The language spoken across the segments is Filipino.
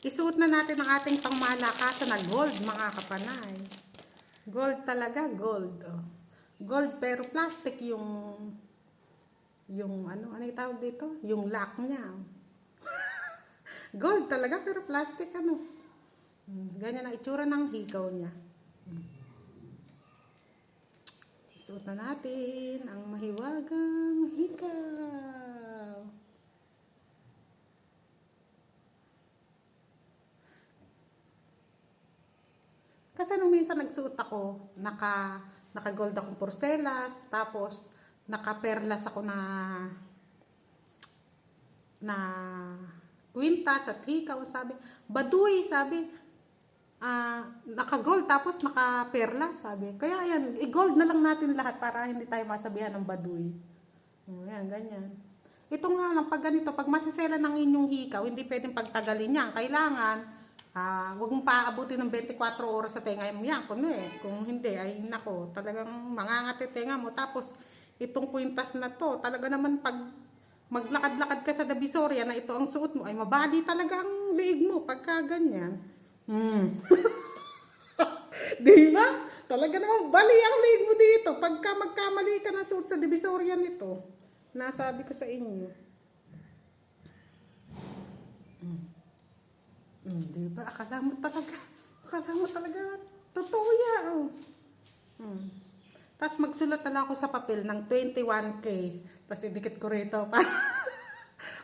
Isuot na natin ang ating pangmalakasan na gold, mga kapanay. Gold talaga, gold. Oh. Gold pero plastic yung yung ano, ano yung tawag dito? Yung lock niya. gold talaga pero plastic ano. Hmm, Ganyan ang itsura ng hikaw niya. Isuot na natin ang mahiwagang hikaw. Kasi nung minsan nagsuot ako, naka, naka gold akong porcelas, tapos naka perlas ako na na kwintas at hikaw, sabi, baduy, sabi, ah naka gold tapos naka perlas, sabi. Kaya ayan, i-gold na lang natin lahat para hindi tayo masabihan ng baduy. Oh, Ayan, ganyan. Ito nga lang, pag ganito, pag masisela ng inyong hikaw, hindi pwedeng pagtagalin yan. Kailangan, ah huwag mong paabutin ng 24 oras sa tenga mo yan. Kung, eh, kung hindi, ay nako, talagang mangangati tenga mo. Tapos, itong kwintas na to, talaga naman pag maglakad-lakad ka sa Divisoria na ito ang suot mo, ay mabali talaga ang liig mo pagka ganyan. Hmm. Di ba? Talaga namang bali ang liig mo dito. Pagka magkamali ka ng suot sa Divisoria nito, nasabi ko sa inyo. Hmm, di ba? Akala mo talaga, akala mo talaga, totoo yan. Hmm. Tapos magsulat na ako sa papel ng 21K. Tapos idikit ko rito para,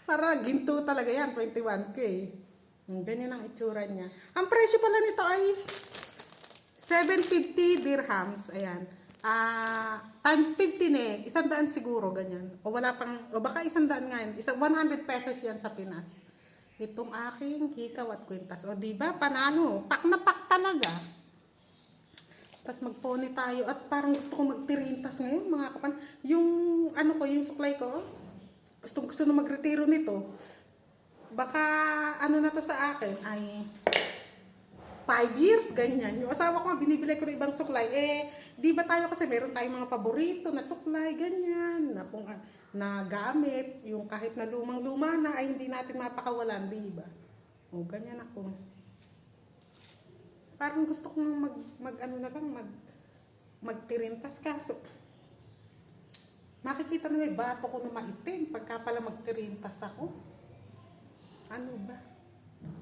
para ginto talaga yan, 21K. Hmm, Ganyan ang itsura niya. Ang presyo pala nito ay 750 dirhams. Ayan. Ah, times 15 eh. Isang daan siguro, ganyan. O wala pang, o baka isang daan nga yun. Isang 100 pesos yan sa Pinas. Itong aking hikaw at kwintas. O di ba panalo? Pak na pak talaga. Tapos magpony tayo at parang gusto ko magtirintas ngayon mga kapan. Yung ano ko, yung suklay ko, gusto gusto na magretiro nito. Baka ano na to sa akin ay 5 years, ganyan. Yung asawa ko binibili ko ng ibang suklay. Eh, di ba tayo kasi meron tayong mga paborito na suklay, ganyan. Na, kung, na gamit, yung kahit na lumang-luma na, ay hindi natin mapakawalan, di ba? O, ganyan ako. Parang gusto kong mag, mag ano na lang, mag, magtirintas kaso. Makikita na may bato ko na maitim pagka pala magtirintas ako. Ano ba?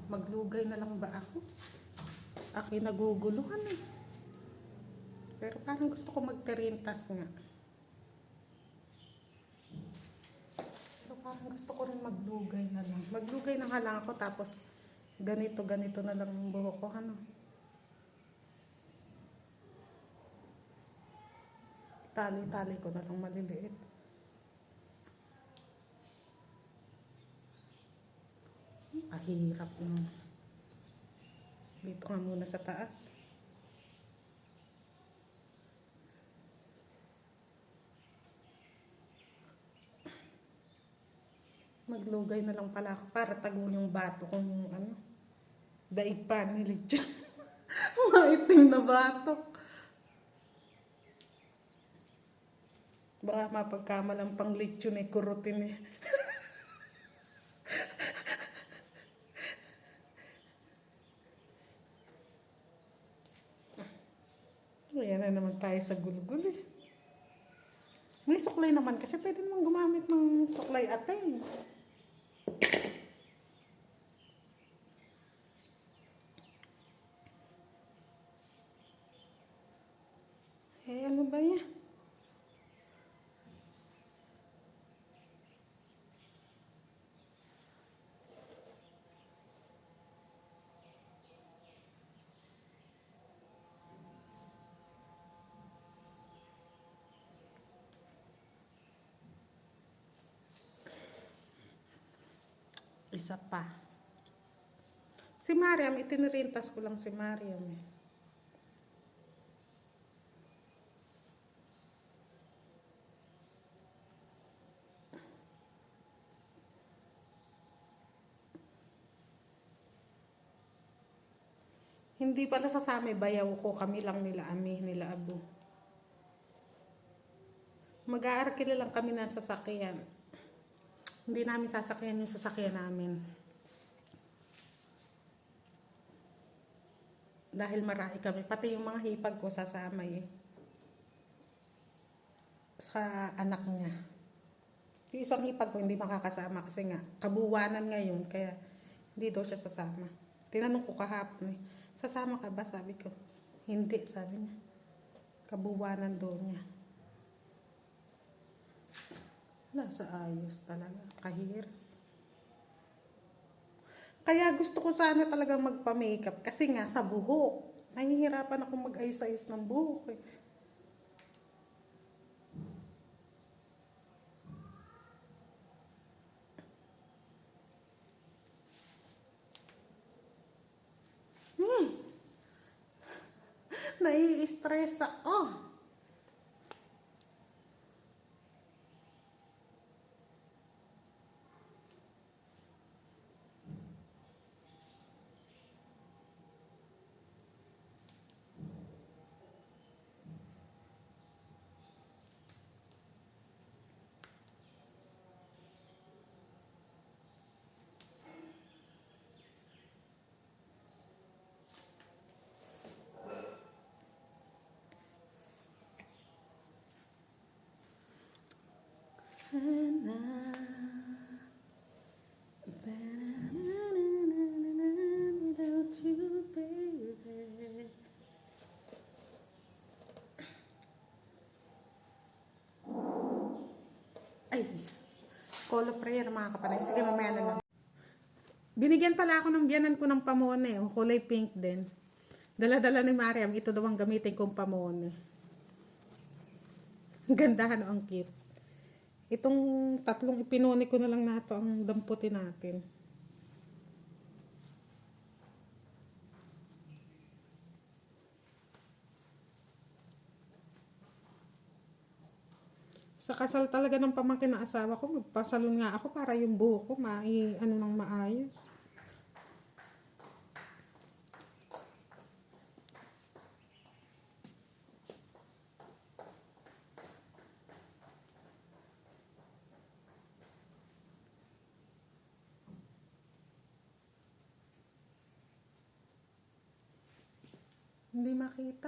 Maglugay na lang ba ako? Akin naguguluhan eh. Pero parang gusto ko magtirintas nga. Pero parang gusto ko rin maglugay na lang. Maglugay na lang ako tapos ganito, ganito na lang ang buhok ko. Ano? Tali-tali ko na lang maliliit. Ahirap nun. Dito nga muna sa taas. Maglugay na lang pala ako para tago yung bato kung ano. Daig pa ni Lechon. Maitim na batok. Baka mapagkamalang pang lechon eh, kurutin eh. Ayan na naman tayo sa gulo-gulo. eh. May suklay naman kasi pwede naman gumamit ng suklay atay. Eh, ano ba yan? Isa pa. Si Mariam, itinirintas ko lang si Mariam eh. Hindi pala sa sami bayaw ko, kami lang nila ami, nila abo. Mag-aarkila lang kami ng sasakyan. Hindi namin sasakyan yung sasakyan namin. Dahil marami kami. Pati yung mga hipag ko sasama eh. Sa anak niya. Yung isang hipag ko hindi makakasama kasi nga kabuwanan ngayon kaya hindi daw siya sasama. Tinanong ko kahapon eh, sasama ka ba? Sabi ko, hindi sabi niya. Kabuwanan daw niya. Nasa ayos talaga. Kahir. Kaya gusto ko sana talagang magpa-makeup kasi nga sa buhok. Nahihirapan ako mag-ayos-ayos ng buhok eh. Hmm. Nai-stress ako. Ay, call of prayer mga kapanay. Sige, mamaya na lang. Binigyan pala ako ng biyanan ko ng pamone. Oh, kulay pink din. Dala-dala ni Mariam. Ito daw ang gamitin kong pamone. Gandahan oh, ang cute. Itong tatlong ipinuni ko na lang nato ang damputin natin. Sa kasal talaga ng pamangkin ng asawa ko, magpasalon nga ako para yung buhok ko mai, ano nang maayos. Hindi makita.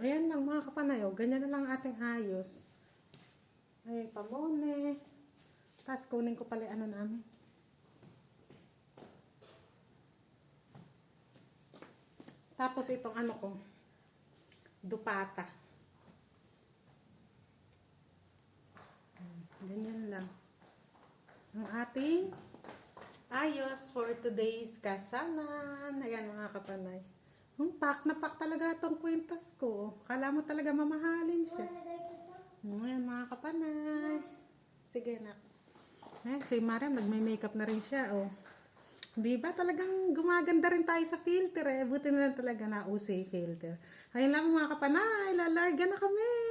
Ayan lang mga kapanayo, ganyan na lang ating ayos. Ay, pamone. Tapos kunin ko pala ano namin. Tapos itong ano ko, dupata. Hmm, Ganyan lang. Ang ating ayos for today's kasalan. Ayan mga kapanay. Hmm, pak na pak talaga itong kwintas ko. Kala mo talaga mamahalin siya. Hmm, Ayan mga kapanay. Sige na. Ayan, si Mariam nagme-makeup na rin siya. Oh. Di ba talagang gumaganda rin tayo sa filter eh. Buti na lang talaga na usay filter. Ayun lang mga kapanay, lalarga na kami.